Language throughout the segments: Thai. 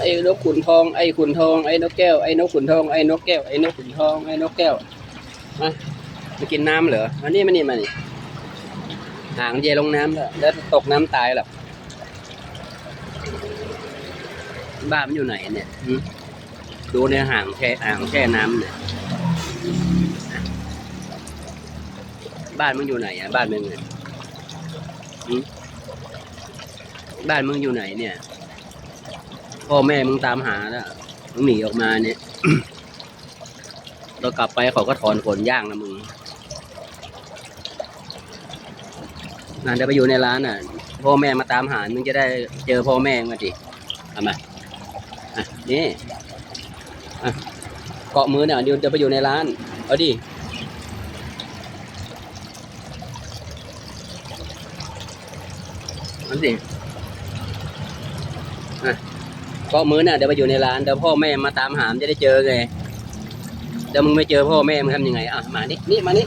ไอ้นกขุนทองไอ้ขุนทองไอ้นกแก้วไอ้นกขุนทองไอ้นกแก้วไอ้นกขุนทองไอ้นกแก้วมามากินน้ำเหรอมานี่มานี่มานี่หางเยลงน้ำแล้วแล้วตกน้ำตายหรอกบ้านมันอยู่ไหนเนี่ยดูในห่างแช่อ่างแช่น้ำเนี่ยบ้านมึงอยู่ไหนอะบ้านมึงเนี่ยบ้านมึงอยู่ไหนเนี่ย พ่อแม่มึงตามหาแล้วมึงหนีออกมาเนี่ยเรากลับไปเขาก็ถอนขนย่างนะมึงนั่นจะไปอยู่ในร้านอะ พ่อแม่มาตามหา มึงจะได้เจอพ่อแม่มาดิเอามาอะนี่อะเกาะมือเนี่ยเดี๋ยวจะไปอยู่ในร้าน เอาดิมันสิอะ กาะมือน่ะเดี๋ยวไปอยู่ในร้านเดี๋ยวพ่อแม่มาตามหามจะได้เจอไงเดี๋ยวมึงไม่เจอพ่อแม่มึงทำยังไงอะมานี่นี่มานี่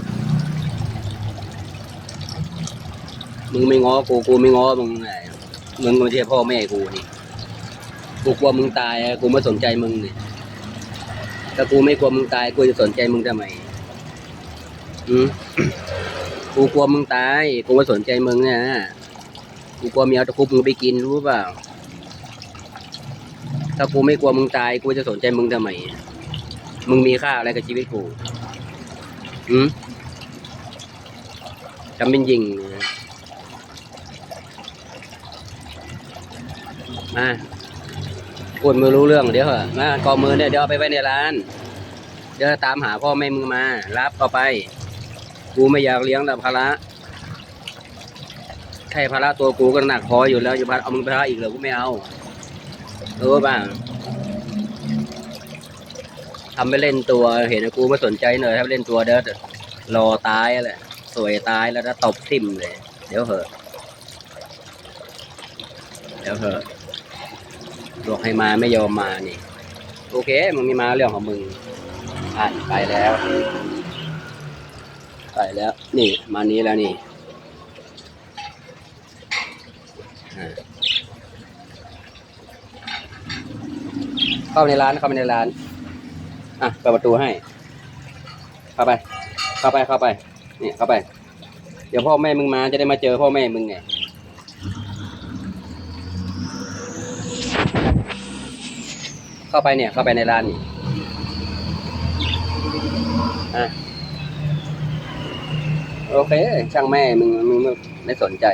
มึงไม่ง้อกูกูไม่ง้อมึงไงมึงไม่ใช่พ่อแม่กูนี่กูกลัวมึงตายกูไม่สนใจมึงนี่ถ้ากูไม่กลัวมึงตายกูจะสนใจมึงทำไมอืมกูกลัวมึงตายกูไม่สนใจมึงนี่ยกูกลัวเมียตะคุบมึงไปกินรู้เปล่า ถ้ากูไม่กลัวมึงตาย กูจะสนใจมึงทำไม มึงมีค่าอะไรกับชีวิตกูอืมจำเป็นยิงมาพูดไม่รู้เรื่องเดี๋ยวเหอะมากอมือเนี่ยเดี๋ยวเอาไปไว้ในร้าน เดี๋ยวตามหาพ่อแม่มึงมา รับต่อไป กูไม่อยากเลี้ยงแต่ภาระแค่ภาระตัวกูก็หนักพออยู่แล้วจะพาเอามึงไปภาระอีกเหรอกูไม่เอา รู้ป่ะทำไปเล่นตัวเห็นกูไม่สนใจหน่อยถ้าเล่นตัวเด้อรอตายแหละสวยตายแล้วถ้าตบทิ่มเลย เดี๋ยวเหอะ เดี๋ยวเหอะบอกให้มาไม่ยอมมานี่ โอเค มึงไมีมาเรื่องของมึงอะไปแล้ว ไปแล้ว นี่ มานี้แล้วนี่ เข้าไปในร้านเข้าไปในร้าน อะเปิดประตูให้ เข้าไป เข้าไปเข้าไปเนี่ยเข้าไป เดี๋ยวพ่อแม่มึงมาจะได้มาเจอพ่อแม่มึงไงเข้าไปเนี่ย เข้าไปในร้านนี่อะโอเค ช่างแม่มึงมึงไม่ไม่สนใจ